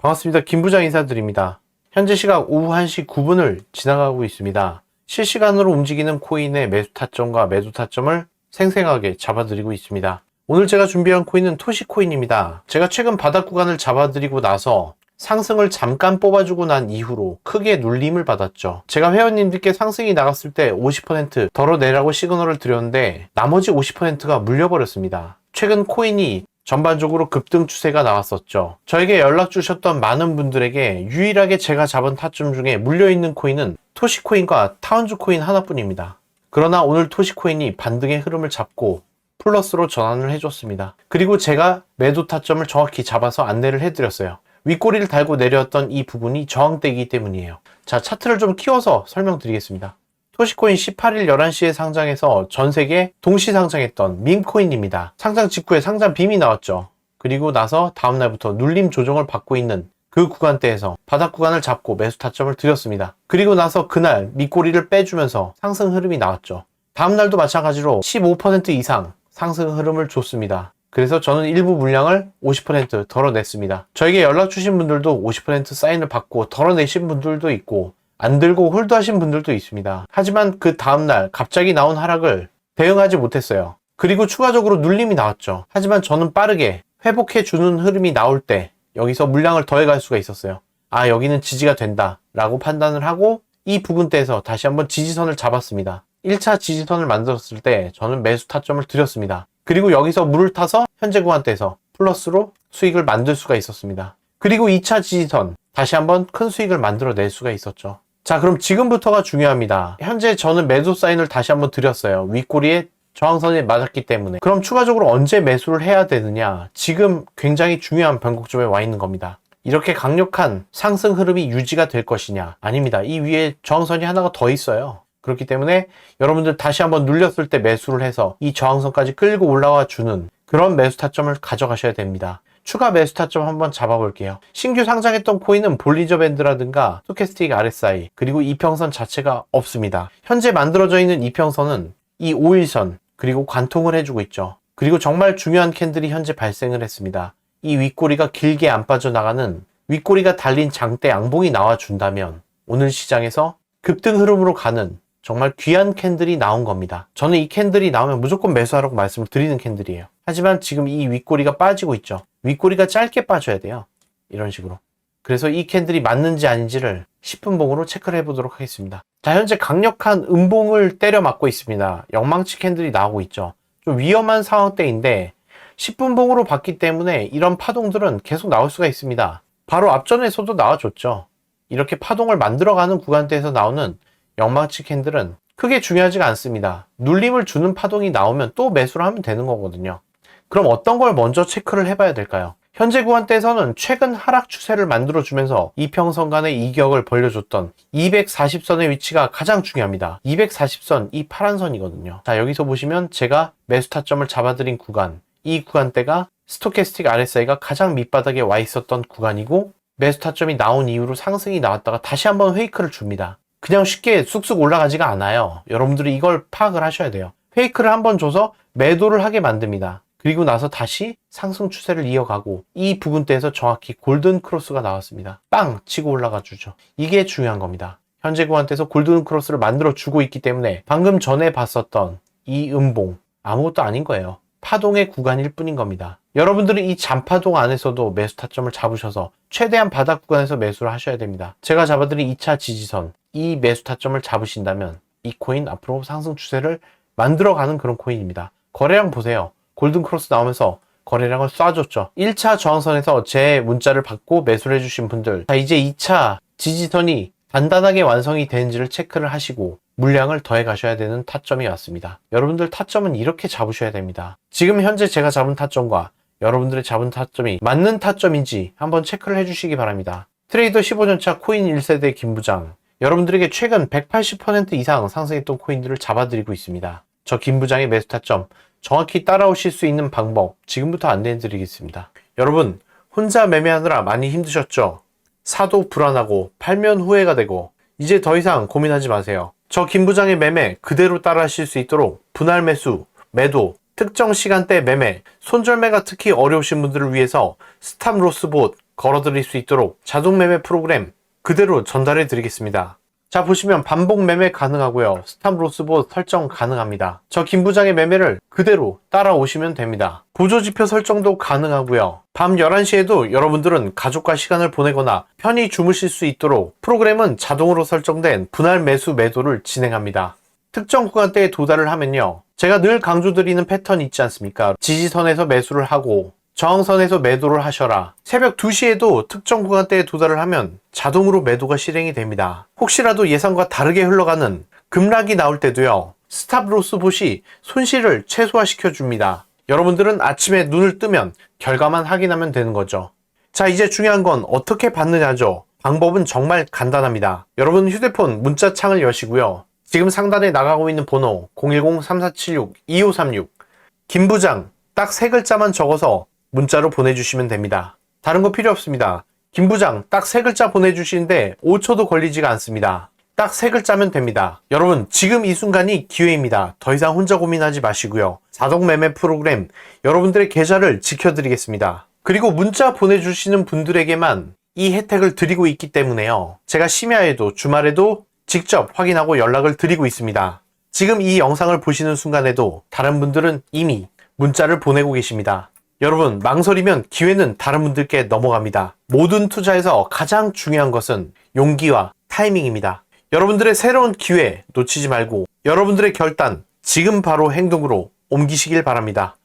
반갑습니다. 김 부장 인사드립니다. 현재 시각 오후 1시 9분을 지나가고 있습니다. 실시간으로 움직이는 코인의 매수 타점과 매도 타점을 생생하게 잡아드리고 있습니다. 오늘 제가 준비한 코인은 토시코인입니다. 제가 최근 바닥 구간을 잡아드리고 나서 상승을 잠깐 뽑아주고 난 이후로 크게 눌림을 받았죠. 제가 회원님들께 상승이 나갔을 때 50% 덜어내라고 시그널을 드렸는데 나머지 50%가 물려버렸습니다. 최근 코인이 전반적으로 급등 추세가 나왔었죠. 저에게 연락 주셨던 많은 분들에게 유일하게 제가 잡은 타점 중에 물려있는 코인은 토시코인과 타운즈 코인 하나뿐입니다. 그러나 오늘 토시코인이 반등의 흐름을 잡고 플러스로 전환을 해줬습니다. 그리고 제가 매도 타점을 정확히 잡아서 안내를 해드렸어요. 윗꼬리를 달고 내려왔던 이 부분이 저항대이기 때문이에요. 자, 차트를 좀 키워서 설명드리겠습니다. 토시코인 18일 11시에 상장해서 전 세계 동시 상장했던 밈코인입니다. 상장 직후에 상장 빔이 나왔죠. 그리고 나서 다음날부터 눌림 조정을 받고 있는 그 구간대에서 바닥 구간을 잡고 매수 타점을 드렸습니다. 그리고 나서 그날 밑꼬리를 빼주면서 상승 흐름이 나왔죠. 다음날도 마찬가지로 15% 이상 상승 흐름을 줬습니다. 그래서 저는 일부 물량을 50% 덜어냈습니다. 저에게 연락 주신 분들도 50% 사인을 받고 덜어내신 분들도 있고 안 들고 홀드 하신 분들도 있습니다. 하지만 그 다음날 갑자기 나온 하락을 대응하지 못했어요. 그리고 추가적으로 눌림이 나왔죠. 하지만 저는 빠르게 회복해 주는 흐름이 나올 때 여기서 물량을 더해갈 수가 있었어요. 아, 여기는 지지가 된다. 라고 판단을 하고 이 부근대에서 다시 한번 지지선을 잡았습니다. 1차 지지선을 만들었을 때 저는 매수 타점을 드렸습니다. 그리고 여기서 물을 타서 현재 구간대에서 플러스로 수익을 만들 수가 있었습니다. 그리고 2차 지지선 다시 한번 큰 수익을 만들어낼 수가 있었죠. 자, 그럼 지금부터가 중요합니다. 현재 저는 매도 사인을 다시 한번 드렸어요. 윗꼬리에 저항선에 맞았기 때문에. 그럼 추가적으로 언제 매수를 해야 되느냐? 지금 굉장히 중요한 변곡점에 와 있는 겁니다. 이렇게 강력한 상승 흐름이 유지가 될 것이냐? 아닙니다. 이 위에 저항선이 하나가 더 있어요. 그렇기 때문에 여러분들 다시 한번 눌렸을 때 매수를 해서 이 저항선까지 끌고 올라와 주는 그런 매수 타점을 가져가셔야 됩니다. 추가 매수 타점 한번 잡아볼게요. 신규 상장했던 코인은 볼리저 밴드라든가 스토캐스틱 RSI 그리고 이평선 자체가 없습니다. 현재 만들어져 있는 이평선은 이 5일선 그리고 관통을 해주고 있죠. 그리고 정말 중요한 캔들이 현재 발생을 했습니다. 이 윗꼬리가 길게 안 빠져나가는 윗꼬리가 달린 장대 양봉이 나와준다면 오늘 시장에서 급등 흐름으로 가는 정말 귀한 캔들이 나온 겁니다. 저는 이 캔들이 나오면 무조건 매수하라고 말씀을 드리는 캔들이에요. 하지만 지금 이 윗꼬리가 빠지고 있죠. 윗꼬리가 짧게 빠져야 돼요. 이런 식으로. 그래서 이 캔들이 맞는지 아닌지를 10분 봉으로 체크를 해보도록 하겠습니다. 자, 현재 강력한 음봉을 때려 맞고 있습니다. 영망치 캔들이 나오고 있죠. 좀 위험한 상황대인데 10분 봉으로 봤기 때문에 이런 파동들은 계속 나올 수가 있습니다. 바로 앞전에서도 나와줬죠. 이렇게 파동을 만들어가는 구간대에서 나오는 영망치 캔들은 크게 중요하지가 않습니다. 눌림을 주는 파동이 나오면 또 매수를 하면 되는 거거든요. 그럼 어떤 걸 먼저 체크를 해봐야 될까요? 현재 구간대에서는 최근 하락 추세를 만들어주면서 이평선 간의 이격을 벌려줬던 240선의 위치가 가장 중요합니다. 240선, 이 파란 선이거든요. 자, 여기서 보시면 제가 매수 타점을 잡아드린 구간, 이 구간대가 스토캐스틱 RSI가 가장 밑바닥에 와 있었던 구간이고 매수 타점이 나온 이후로 상승이 나왔다가 다시 한번 페이크를 줍니다. 그냥 쉽게 쑥쑥 올라가지가 않아요. 여러분들이 이걸 파악을 하셔야 돼요. 페이크를 한번 줘서 매도를 하게 만듭니다. 그리고 나서 다시 상승 추세를 이어가고 이 부분대에서 정확히 골든 크로스가 나왔습니다. 빵 치고 올라가 주죠. 이게 중요한 겁니다. 현재 구간대에서 골든 크로스를 만들어 주고 있기 때문에 방금 전에 봤었던 이 음봉 아무것도 아닌 거예요. 파동의 구간일 뿐인 겁니다. 여러분들은 이 잔파동 안에서도 매수 타점을 잡으셔서 최대한 바닥 구간에서 매수를 하셔야 됩니다. 제가 잡아드린 2차 지지선, 이 매수 타점을 잡으신다면 이 코인 앞으로 상승 추세를 만들어가는 그런 코인입니다. 거래량 보세요. 골든 크로스 나오면서 거래량을 쏴줬죠. 1차 저항선에서 제 문자를 받고 매수를 해주신 분들, 자, 이제 2차 지지선이 단단하게 완성이 되는지를 체크를 하시고 물량을 더해 가셔야 되는 타점이 왔습니다. 여러분들 타점은 이렇게 잡으셔야 됩니다. 지금 현재 제가 잡은 타점과 여러분들의 잡은 타점이 맞는 타점인지 한번 체크를 해주시기 바랍니다. 트레이더 15년차 코인 1세대 김부장. 여러분들에게 최근 180% 이상 상승했던 코인들을 잡아드리고 있습니다. 저 김 부장의 매수 타점 정확히 따라오실 수 있는 방법 지금부터 안내해드리겠습니다. 여러분 혼자 매매하느라 많이 힘드셨죠? 사도 불안하고 팔면 후회가 되고 이제 더 이상 고민하지 마세요. 저 김 부장의 매매 그대로 따라 하실 수 있도록 분할 매수, 매도, 특정 시간대 매매, 손절매가 특히 어려우신 분들을 위해서 스탑 로스 봇 걸어드릴 수 있도록 자동 매매 프로그램 그대로 전달해 드리겠습니다. 자 보시면 반복 매매 가능하고요. 스탑 로스봇 설정 가능합니다. 저 김부장의 매매를 그대로 따라오시면 됩니다. 보조지표 설정도 가능하고요. 밤 11시에도 여러분들은 가족과 시간을 보내거나 편히 주무실 수 있도록 프로그램은 자동으로 설정된 분할 매수 매도를 진행합니다. 특정 구간대에 도달을 하면요. 제가 늘 강조드리는 패턴이 있지 않습니까? 지지선에서 매수를 하고 저항선에서 매도를 하셔라. 새벽 2시에도 특정 구간대에 도달을 하면 자동으로 매도가 실행이 됩니다. 혹시라도 예상과 다르게 흘러가는 급락이 나올 때도요. 스탑 로스 봇이 손실을 최소화시켜 줍니다. 여러분들은 아침에 눈을 뜨면 결과만 확인하면 되는 거죠. 자, 이제 중요한 건 어떻게 받느냐죠. 방법은 정말 간단합니다. 여러분 휴대폰 문자 창을 여시고요. 지금 상단에 나가고 있는 번호 010-3476-2536 김부장 딱 세 글자만 적어서 문자로 보내주시면 됩니다. 다른 거 필요 없습니다. 김 부장 딱 세 글자 보내주시는데 5초도 걸리지가 않습니다. 딱 세 글자면 됩니다. 여러분 지금 이 순간이 기회입니다. 더 이상 혼자 고민하지 마시고요. 자동 매매 프로그램 여러분들의 계좌를 지켜드리겠습니다. 그리고 문자 보내주시는 분들에게만 이 혜택을 드리고 있기 때문에요. 제가 심야에도 주말에도 직접 확인하고 연락을 드리고 있습니다. 지금 이 영상을 보시는 순간에도 다른 분들은 이미 문자를 보내고 계십니다. 여러분, 망설이면 기회는 다른 분들께 넘어갑니다. 모든 투자에서 가장 중요한 것은 용기와 타이밍입니다. 여러분들의 새로운 기회 놓치지 말고 여러분들의 결단 지금 바로 행동으로 옮기시길 바랍니다.